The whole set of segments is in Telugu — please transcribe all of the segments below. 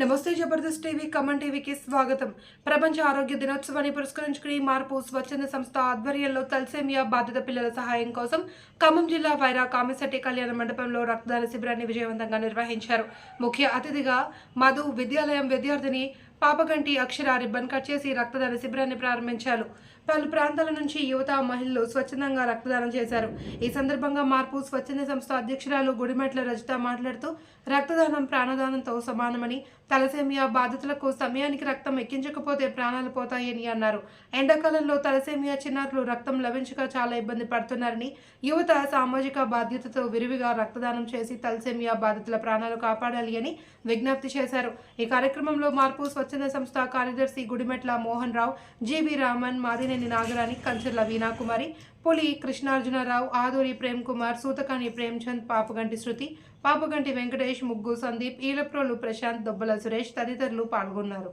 నమస్తే జబర్దస్త్ టీవీ కమన్ టీవీకి స్వాగతం. ప్రపంచ ఆరోగ్య దినోత్సవాన్ని పురస్కరించుకుని మార్పు స్వచ్ఛంద సంస్థ ఆధ్వర్యంలో తల్సేమియా బాధిత పిల్లల సహాయం కోసం ఖమ్మం జిల్లా వైరా కామిశెట్టి కళ్యాణ మండపంలో రక్తదాన శిబిరాన్ని విజయవంతంగా నిర్వహించారు. ముఖ్య అతిథిగా మధు విద్యాలయం విద్యార్థిని పాపగంటి అక్షర రిబ్బన్ కట్ చేసి రక్తదాన శిబిరాన్ని ప్రారంభించారు. పలు ప్రాంతాల నుంచి యువత మహిళలు స్వచ్ఛందంగా రక్తదానం చేశారు. ఈ సందర్భంగా మార్పు స్వచ్ఛంద సంస్థ అధ్యక్షురాలు గుడిమెట్ల రజిత మాట్లాడుతూ రక్తదానం ప్రాణదానంతో సమానమని తలసేమియా బాధితులకు సమయానికి రక్తం ఎక్కించకపోతే ప్రాణాలు పోతాయని అన్నారు. ఎండాకాలంలో తలసేమియా చిన్నారులు రక్తం లభించక చాలా ఇబ్బంది పడుతున్నారని యువత సామాజిక బాధ్యతతో విరివిగా రక్తదానం చేసి తలసేమియా బాధితుల ప్రాణాలు కాపాడాలి అని విజ్ఞప్తి చేశారు. ఈ కార్యక్రమంలో మార్పు స్వచ్ఛంద సంస్థ కార్యదర్శి గుడిమెట్ల మోహన్ రావు జీవి రామన్ మాదినేని నాగరాణి కంచర్ల వీణాకుమారి పులి కృష్ణార్జునరావు ఆదూరి ప్రేమ్ కుమార్ సూతకాని ప్రేమ్చంద్ పాపగంటి శృతి పాపగంటి వెంకటేష్ ముగ్గు సందీప్ ఈలప్రోలు ప్రశాంత్ దొబ్బల సురేష్ తదితరులు పాల్గొన్నారు.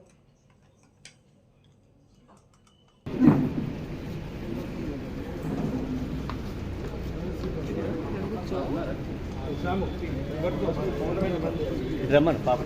రమ్మను పాప.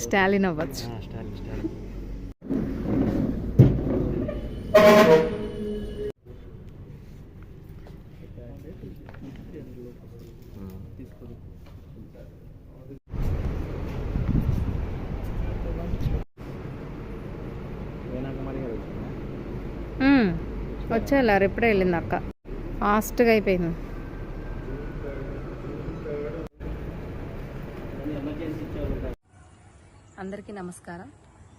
స్టాలిన్ అవ్వచ్చు ఉమ్, వచ్చేయారు ఎప్పుడే వెళ్ళింది అక్క. ఫాస్ట్గా అయిపోయింది. అందరికీ నమస్కారం.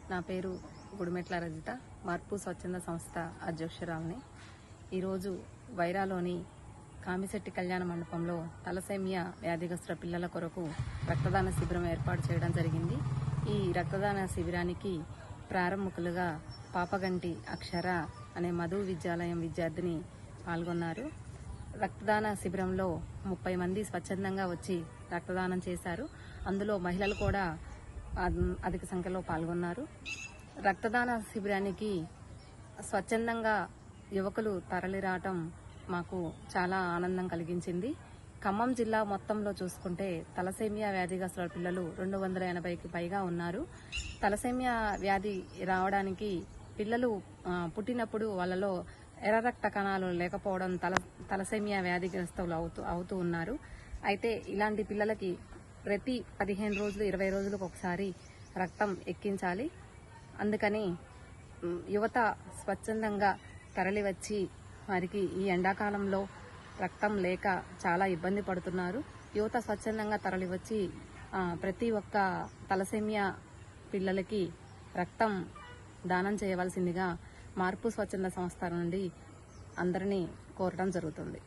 నా పేరు గుడిమెట్ల రజిత మార్పు స్వచ్ఛంద సంస్థ అధ్యక్షురాలని. ఈరోజు వైరాలోని కామిశెట్టి కళ్యాణ మండపంలో తలసేమియా వ్యాధిగ్రస్తుల పిల్లల కొరకు రక్తదాన శిబిరం ఏర్పాటు చేయడం జరిగింది. ఈ రక్తదాన శిబిరానికి ప్రారంభకులుగా పాపగంటి అక్షర అనే మధు విద్యాలయం విద్యార్థిని పాల్గొన్నారు. రక్తదాన శిబిరంలో ముప్పై మంది స్వచ్ఛందంగా వచ్చి రక్తదానం చేశారు. అందులో మహిళలు కూడా అధిక సంఖ్యలో పాల్గొన్నారు. రక్తదాన శిబిరానికి స్వచ్ఛందంగా యువకులు తరలిరావటం మాకు చాలా ఆనందం కలిగించింది. ఖమ్మం జిల్లా మొత్తంలో చూసుకుంటే తలసేమియా వ్యాధిగ్రస్తుల పిల్లలు రెండు వందల ఎనభైకి పైగా ఉన్నారు. తలసేమియా వ్యాధి రావడానికి పిల్లలు పుట్టినప్పుడు వాళ్ళలో ఎర్ర రక్త కణాలు లేకపోవడం తల తలసేమియా వ్యాధిగ్రస్తులు అవుతూ అవుతూ ఉన్నారు. అయితే ఇలాంటి పిల్లలకి ప్రతి పదిహేను రోజులు ఇరవై రోజులకు ఒకసారి రక్తం ఎక్కించాలి. అందుకని యువత స్వచ్ఛందంగా తరలివచ్చి వారికి ఈ ఎండాకాలంలో రక్తం లేక చాలా ఇబ్బంది పడుతున్నారు. యువత స్వచ్ఛందంగా తరలివచ్చి ప్రతి ఒక్క తలసేమియా పిల్లలకి రక్తం దానం చేయవలసిందిగా మార్పు స్వచ్ఛంద సంస్థ నుండి అందరినీ కోరడం జరుగుతుంది.